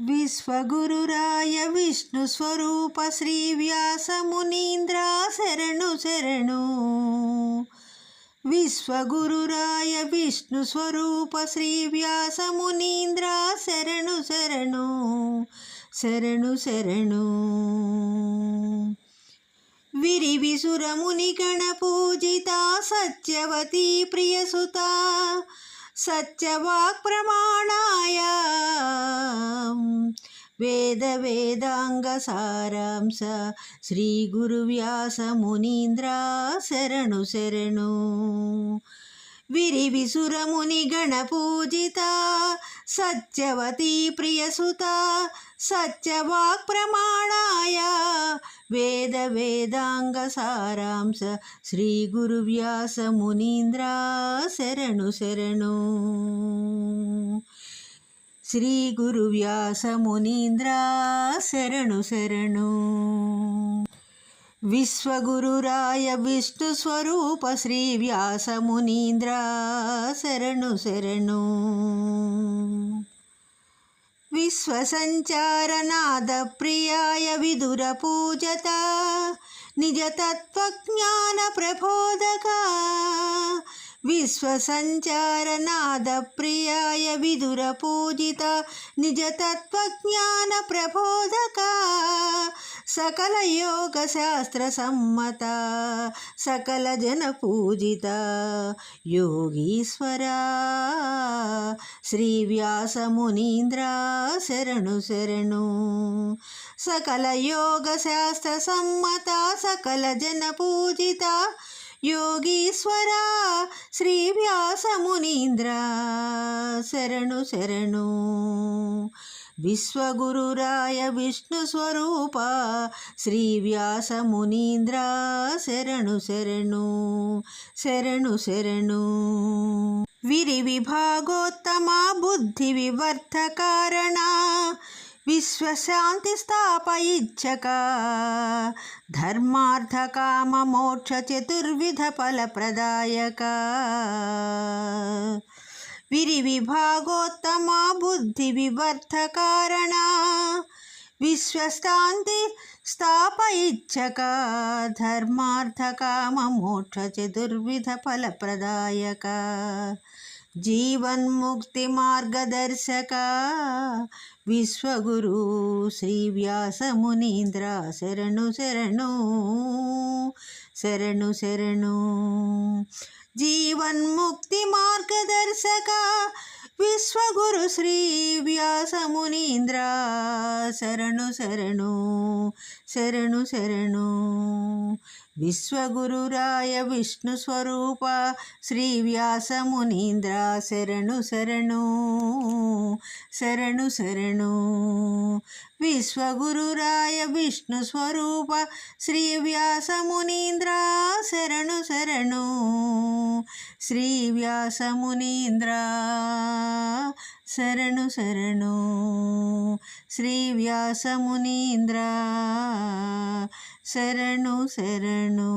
విశ్వగురురాయ విష్ణు స్వరూప శ్రీ వ్యాసమునీంద్ర శరణు శరణు. విశ్వగురురాయ విష్ణు స్వరూప శ్రీ వ్యాసమునీంద్ర శరణు శరణు శరణు శరణు. విరివిసురముని గణ పూజిత సత్యవతీ ప్రియసుత సత్యవాక్ ప్రమాణాయ వేద వేదాంగ సారాంశ శ్రీ గురు వ్యాస మునీంద్ర శరణు శరణు. విరివిసురముని గణపూజిత సత్యవతీ ప్రియసుత సత్యవాక్ ప్రమాణాయ వేద వేదాంగ సారాంశ శ్రీ గురు వ్యాస మునీంద్ర శరణు. శరణు శ్రీ గురు వ్యాస మునీంద్ర శరణు. శరణు విశ్వగురురాయ విష్ణు స్వరూప శ్రీ వ్యాస మునీంద్ర శరణు శరణు విశ్వసంచారనాద ప్రియాయ విదుర పూజత నిజతత్వజ్ఞాన ప్రబోధక విశ్వసంచారనాద శ్రీ శరణు. శరణు సకల యోగ శాస్త్ర సమ్మత సకల జన పూజిత యోగీశ్వర శ్రీ వ్యాస మునీంద్ర శరణు. శరణు విశ్వగురురాయ విష్ణు స్వరూప శ్రీ వ్యాస శరణు శరణు. శరణు శరణు. विरिविभागोत्तमा बुद्धिविवर्धकारणा विश्वशान्तिस्थापयिच्छका धर्मार्थकाममोक्षचतुर्विधफलप्रदायका विरिविभागोत्तमा बुद्धिविवर्धकारणा స్థాపయిచ్చక స్థాపయిచ్చక. ధర్మార్థ కామ మోక్ష చతుర్విధ ఫలప్రదాయక జీవన్ముక్తి మార్గదర్శక విశ్వగురు శ్రీ వ్యాస మునీంద్ర శరణు శరణు. శరణు శరణు. జీవన్ముక్తి మార్గదర్శక విశ్వగురు శ్రీ వ్యాసమునీంద్ర. శరణు శరణు శరణు శరణు. విశ్వగురురాయ విష్ణు స్వరూప శ్రీ వ్యాసమునీంద్ర. శరణు శరణు శరణు శరణు. విశ్వగురురాయ విష్ణు స్వరూప శ్రీ వ్యాసమునీంద్ర. శరణు శరణు. శ్రీ వ్యాస శరణు శరణు. శ్రీ వ్యాస శరణు శరణు.